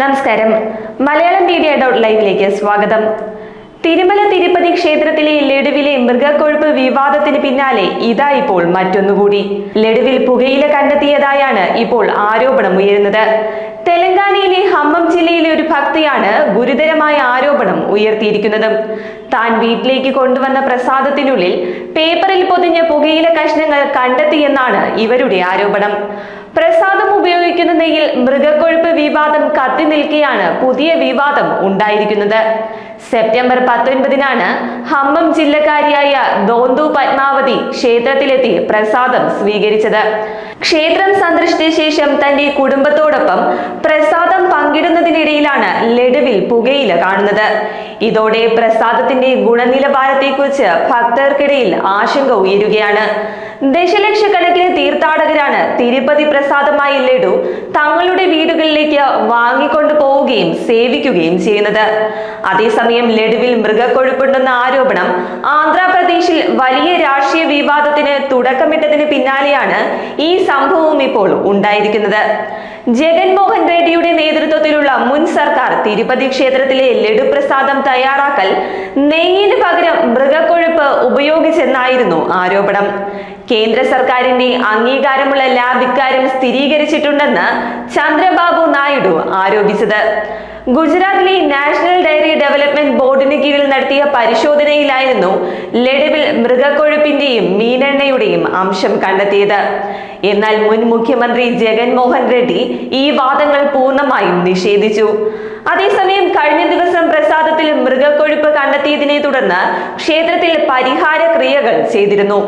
നമസ്കാരം. Malayalam media dot ലൈവിലേക്ക് സ്വാഗതം. തിരുമല തിരുപ്പതി ക്ഷേത്രത്തിലെ ലഡുവിലെ മൃഗക്കൊഴുപ്പ് വിവാദത്തിന് പിന്നാലെ ഇതാ ഇപ്പോൾ മറ്റൊന്നുകൂടി. ലഡുവിൽ പുകയില കണ്ടെത്തിയതായാണ് ഇപ്പോൾ ആരോപണം ഉയരുന്നത്. തെലങ്കാനയിലെ ഹമ്മം ജില്ലയിലെ ഒരു ഭക്തിയാണ് ഗുരുതരമായ ആരോപണം ഉയർത്തിയിരിക്കുന്നത്. താൻ വീട്ടിലേക്ക് കൊണ്ടുവന്ന പ്രസാദത്തിനുള്ളിൽ പേപ്പറിൽ പൊതിഞ്ഞ പുകയില കഷ്ണങ്ങൾ കണ്ടെത്തിയെന്നാണ് ഇവരുടെ ആരോപണം. പ്രസാദം ഉപയോഗിക്കുന്ന നെയ്യിൽ മൃഗക്കൊഴുപ്പ് വിവാദം കത്തി നിൽക്കെയാണ് പുതിയ വിവാദം ഉണ്ടായിരിക്കുന്നത്. സെപ്റ്റംബർ പത്തൊൻപതിനാണ് ഹമ്മം ജില്ലക്കാരിയായ ദോന്തു പത്മാവതി ക്ഷേത്രത്തിലെത്തി പ്രസാദം സ്വീകരിച്ചത്. ക്ഷേത്രം സന്ദർശിച്ച ശേഷം തന്റെ കുടുംബത്തോടൊപ്പം പ്രസാദം പങ്കിടുന്നതിനിടയിലാണ് ലഡുവിൽ പുകയില കാണുന്നത്. ഇതോടെ പ്രസാദത്തിന്റെ ഗുണനിലവാരത്തെക്കുറിച്ച് ഭക്തർക്കിടയിൽ ആശങ്ക ഉയരുകയാണ്. ദശലക്ഷക്കണക്കിന് തീർത്ഥാടകരാണ് തിരുപ്പതി പ്രസാദമായി ലഡു തങ്ങളുടെ വീടുകളിലേക്ക് വാങ്ങിക്കൊണ്ടു പോവുകയും സേവിക്കുകയും ചെയ്യുന്നത്. അതേസമയം ലഡുവിൽ മൃഗക്കൊഴുപ്പുണ്ടെന്ന ആരോപണം ആന്ധ്രാപ്രദേശിൽ വലിയ രാഷ്ട്രീയ വിവാദത്തിന് തുടക്കമിട്ടതിന് പിന്നാലെയാണ് ഈ സംഭവം ഇപ്പോൾ ഉണ്ടായിരിക്കുന്നത്. ജഗൻമോഹൻ റെഡ്ഡിയുടെ നേതൃത്വത്തിലുള്ള മുൻ സർക്കാർ തിരുപ്പതി ക്ഷേത്രത്തിലെ ലഡു പ്രസാദം തയ്യാറാക്കൽ നെയ്യിന് പകരം മൃഗക്കൊഴുപ്പ് ഉപയോഗിച്ചെന്നായിരുന്നു ആരോപണം. കേന്ദ്ര സർക്കാരിന്റെ അംഗീകാരമുള്ള ലാബ് ഇക്കാര്യം സ്ഥിരീകരിച്ചിട്ടുണ്ടെന്ന് ചന്ദ്രബാബു നായിഡു ആരോപിച്ചത്. ഗുജറാത്തിലെ നാഷണൽ ഡയറി ഡെവലപ്മെന്റ് നടത്തിയ പരിശോധനയിലായിരുന്നു ലഡുവിൽ മൃഗക്കൊഴുപ്പിന്റെയും മീനെണ്ണയുടെയും അംശം കണ്ടെത്തിയത്. എന്നാൽ മുൻ മുഖ്യമന്ത്രി ജഗൻമോഹൻ റെഡ്ഡി ഈ വാദങ്ങൾ പൂർണമായും നിഷേധിച്ചു. അതേസമയം കഴിഞ്ഞ ദിവസം പ്രസാദത്തിൽ മൃഗക്കൊഴുപ്പ് കണ്ടെത്തിയതിനെ തുടർന്ന് ക്ഷേത്രത്തിൽ പരിഹാര ക്രിയകൾ ചെയ്തിരുന്നു.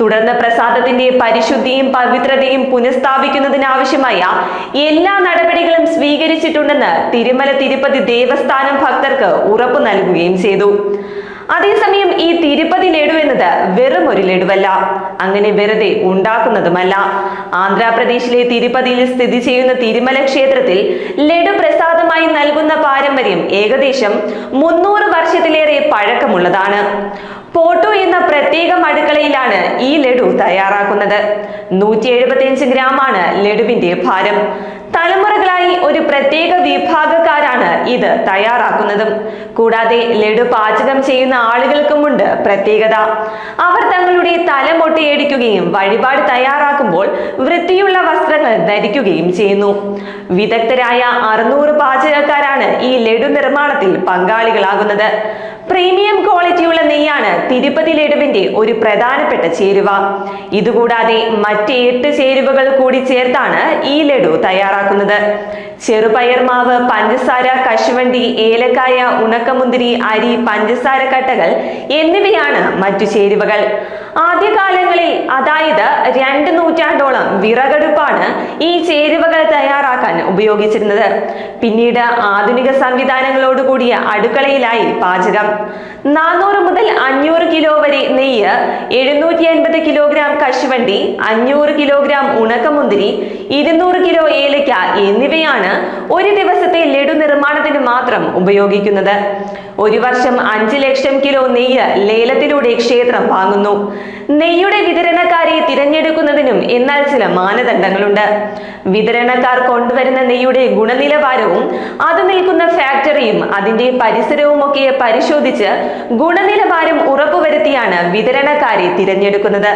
തുടർന്ന് പ്രസാദത്തിന്റെ പരിശുദ്ധിയും പവിത്രതയും പുനഃസ്ഥാപിക്കുന്നതിനാവശ്യമായ എല്ലാ നടപടികളും സ്വീകരിച്ചിട്ടുണ്ടെന്ന് തിരുമല തിരുപ്പതി ദേവസ്ഥാനം ഭക്തർക്ക് ഉറപ്പു നൽകുകയും ചെയ്തു. അതേസമയം ഈ തിരുപ്പതി ലഡു എന്നത് വെറും ഒരു ലഡുവല്ല. അങ്ങനെ വെറുതെ ഉണ്ടാക്കുന്നതുമല്ല. ആന്ധ്രാപ്രദേശിലെ തിരുപ്പതിയിൽ സ്ഥിതി ചെയ്യുന്ന തിരുമല ക്ഷേത്രത്തിൽ ലഡു പ്രസാദമായി നൽകുന്ന പാരമ്പര്യം ഏകദേശം മുന്നൂറ് വർഷത്തിലേറെ പഴക്കമുള്ളതാണ്. പോട്ടു എന്ന പ്രത്യേക അടുക്കളയിലാണ് ഈ ലഡു തയ്യാറാക്കുന്നത്. നൂറ്റി എഴുപത്തിയഞ്ച് ഗ്രാമാണ് ലഡുവിന്റെ ഭാരം. തലമുറകളായി ഒരു പ്രത്യേക വിഭാഗക്കാരാണ് ഇത് തയ്യാറാക്കുന്നതും. കൂടാതെ ലഡു പാചകം ചെയ്യുന്ന ആളുകൾക്കുമുണ്ട് പ്രത്യേകത. അവർ തങ്ങളുടെ തല മൊട്ടയടിക്കുകയും വഴിപാട് തയ്യാറാക്കുമ്പോൾ വൃത്തിയുള്ള വസ്ത്രങ്ങൾ ധരിക്കുകയും ചെയ്യുന്നു. വിദഗ്ധരായ അറുന്നൂറ് പാചകക്കാരാണ് ഈ ലഡു നിർമ്മാണത്തിൽ പങ്കാളികളാകുന്നത്. പ്രീമിയം ക്വാളിറ്റിയുള്ള നെയ്യാണ് തിരുപ്പതി ലഡുവിന്റെ ഒരു പ്രധാനപ്പെട്ട ചേരുവ. ഇതുകൂടാതെ മറ്റ് എട്ട് ചേരുവകൾ കൂടി ചേർത്താണ് ഈ ലഡു തയ്യാറാക്കുന്നത്. ചെറുപയർ മാവ് പഞ്ചസാര കശുവണ്ടി ഏലക്കായ ഉണക്കമുന്തിരി അരി പഞ്ചസാര കട്ടകൾ എന്നിവയാണ് മറ്റു ചേരുവകൾ. ആദ്യകാലങ്ങളിൽ അതായത് രണ്ട് നൂറ്റാണ്ടോളം വിറകടുപ്പാണ് ഈ ചേരുവകൾ തയ്യാറാക്കാൻ ഉപയോഗിച്ചിരുന്നത്. പിന്നീട് ആധുനിക സംവിധാനങ്ങളോട് കൂടിയ അടുക്കളയിലായി പാചകം. നാനൂറ് മുതൽ അഞ്ഞൂറ് കിലോ വരെ നെയ്യ് എഴുന്നൂറ്റി അൻപത് കിലോഗ്രാം കശുവണ്ടി അഞ്ഞൂറ് കിലോഗ്രാം ഉണക്കമുന്തിരി ഇരുന്നൂറ് കിലോ ഏലക്ക എന്നിവയാണ് ഒരു ദിവസത്തെ ലഡു നിർമ്മാണത്തിന് മാത്രം ഉപയോഗിക്കുന്നത്. ഒരു വർഷം അഞ്ച് ലക്ഷം കിലോ നെയ്യ് ലേലത്തിലൂടെ ക്ഷേത്രം വാങ്ങുന്നു. നെയ്യുടെ വിതരണക്കാരെ തിരഞ്ഞെടുക്കുന്നതിനും എന്നാൽ ചില മാനദണ്ഡങ്ങളുണ്ട്. വിതരണക്കാർ കൊണ്ടുവരുന്ന നെയ്യുടെ ഗുണനിലവാരവും അത് നിൽക്കുന്ന ഫാക്ടറിയും അതിന്റെ പരിസരവും ഒക്കെ പരിശോധിച്ച് ഗുണനിലവാരം ഉറപ്പുവരുത്തിയാണ് വിതരണക്കാരെ തിരഞ്ഞെടുക്കുന്നത്.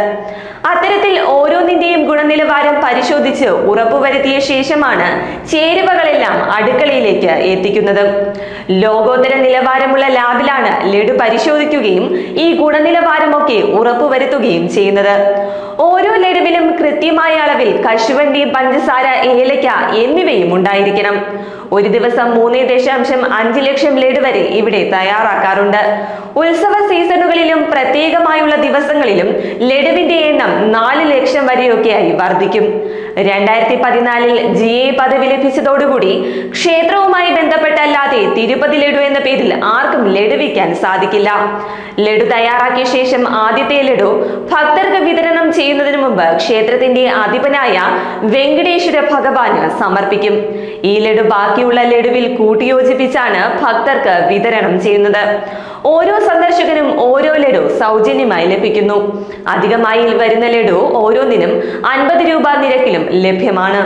അത്തരത്തിൽ ഓരോന്നിന്റെയും ഗുണനിലവാരം പരിശോധിച്ച് ഉറപ്പുവരുത്തിയ ശേഷമാണ് ചേരുവകളെല്ലാം അടുക്കളയിലേക്ക് എത്തിക്കുന്നത്. ലോകോത്തര നിലവാരമുള്ള ലാബിലാണ് ലഡു പരിശോധിക്കുകയും ഈ ഗുണനിലവാരമൊക്കെ ഉറപ്പുവരുത്തുകയും ചെയ്യുന്നത്. ഓരോ ലഡുവിലും കൃത്യമായ അളവിൽ കശുവണ്ടി പഞ്ചസാര ഏലക്ക എന്നിവയും ഉണ്ടായിരിക്കണം. ഒരു ദിവസം മൂന്ന് ദശാംശം അഞ്ച് ലക്ഷം ലഡു വരെ ഇവിടെ തയ്യാറാക്കാറുണ്ട്. ഉത്സവ സീസണുകളിലും പ്രത്യേകമായുള്ള ദിവസങ്ങളിലും ലഡുവിന്റെ എണ്ണം നാല് ലക്ഷം വരെയൊക്കെയായി വർദ്ധിക്കും. രണ്ടായിരത്തി പതിനാലിൽ ജി എ പദവി ലഭിച്ചതോടുകൂടി ക്ഷേത്രവുമായി ബന്ധപ്പെട്ടല്ലാതെ തിരുപ്പതി ലഡു എന്ന പേരിൽ ആർക്കും ലഡു സാധിക്കില്ല. ലഡു തയ്യാറാക്കിയ ശേഷം ആദ്യത്തെ ലഡു ഭക്തർക്ക് വിതരണം ചെയ്യുന്നതിന് മുമ്പ് ക്ഷേത്രത്തിന്റെ അധിപനായ വെങ്കടേശ്വര ഭഗവാന് സമർപ്പിക്കും. ഈ ലഡു ബാക്കിയുള്ള ലഡുവിൽ കൂട്ടിയോജിപ്പിച്ചാണ് ഭക്തർക്ക് വിതരണം ചെയ്യുന്നത്. ഓരോ സന്ദർശകനും ഓരോ ലഡു സൗജന്യമായി ലഭിക്കുന്നു. അധികമായി വരുന്ന ലഡു ഓരോന്നിനും അൻപത് രൂപ നിരക്കിലും ലഭ്യമാണ്.